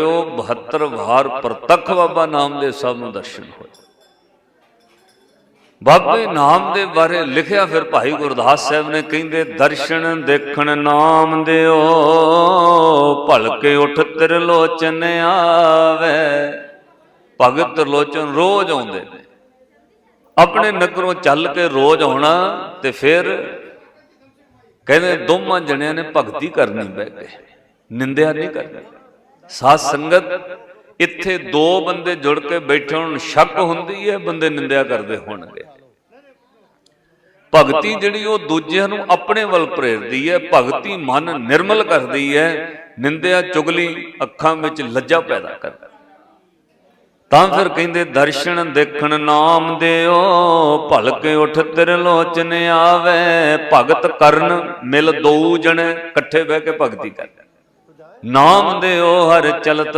ਉਹ 72 ਵਾਰ ਪ੍ਰਤੱਖ ਬਾਬਾ ਨਾਮ ਦੇ ਸਭ ਨੂੰ ਦਰਸ਼ਨ ਹੋਏ। ਬਾਬੇ ਨਾਮ ਦੇ ਬਾਰੇ ਲਿਖਿਆ ਫਿਰ ਭਾਈ ਗੁਰਦਾਸ ਸਾਹਿਬ ਨੇ ਕਹਿੰਦੇ, ਦਰਸ਼ਨ ਦੇਖਣ ਨਾਮ ਦਿਓ, ਭਲਕੇ ਉਠ ਤਿਰਲੋਚਨ ਆਵੇ। ਭਗਤ ਤਿਰਲੋਚਨ ਰੋਜ਼ ਆਉਂਦੇ ਨੇ। ਆਪਣੇ ਨਗਰੋਂ ਚੱਲ ਕੇ ਰੋਜ਼ ਆਉਣਾ ਤੇ ਫਿਰ ਕਹਿੰਦੇ, ਦੋਵਾਂ ਜਣਿਆਂ ਨੇ ਭਗਤੀ ਕਰਨੀ ਬਹਿ ਕੇ, ਨਿੰਦਿਆ ਨਹੀਂ ਕਰਨੀ। ਸਾਧ ਸੰਗਤ, ਇੱਥੇ ਦੋ ਬੰਦੇ ਜੁੜ ਕੇ ਬੈਠੇ ਹੋਣ, ਸ਼ੱਕ ਹੁੰਦੀ ਹੈ, ਬੰਦੇ ਨਿੰਦਿਆ ਕਰਦੇ ਹੋਣਗੇ ਭਗਤੀ ਜਿਹੜੀ ਉਹ ਦੂਜਿਆਂ ਨੂੰ ਆਪਣੇ ਵੱਲ ਪ੍ਰੇਰਦੀ ਹੈ, ਭਗਤੀ ਮਨ ਨਿਰਮਲ ਕਰਦੀ ਹੈ, ਨਿੰਦਿਆ ਚੁਗਲੀ ਅੱਖਾਂ ਵਿੱਚ ਲੱਜਾ ਪੈਦਾ ਕਰਦੀ ਤਾਂ ਫਿਰ ਕਹਿੰਦੇ, ਦਰਸ਼ਨ ਦੇਖਣ ਨਾਮ ਦਿਓ ਭਲਕੇ ਉਠ ਤਿਰਲੋਚਨ ਆਵੇ, ਭਗਤ ਕਰਨ ਮਿਲ ਦੋ ਜਣੇ, ਇਕੱਠੇ ਬਹਿ ਕੇ ਭਗਤੀ ਕਰਦੇ ਨਾਮ ਦੇ ਉਹ ਹਰ ਚਲਤ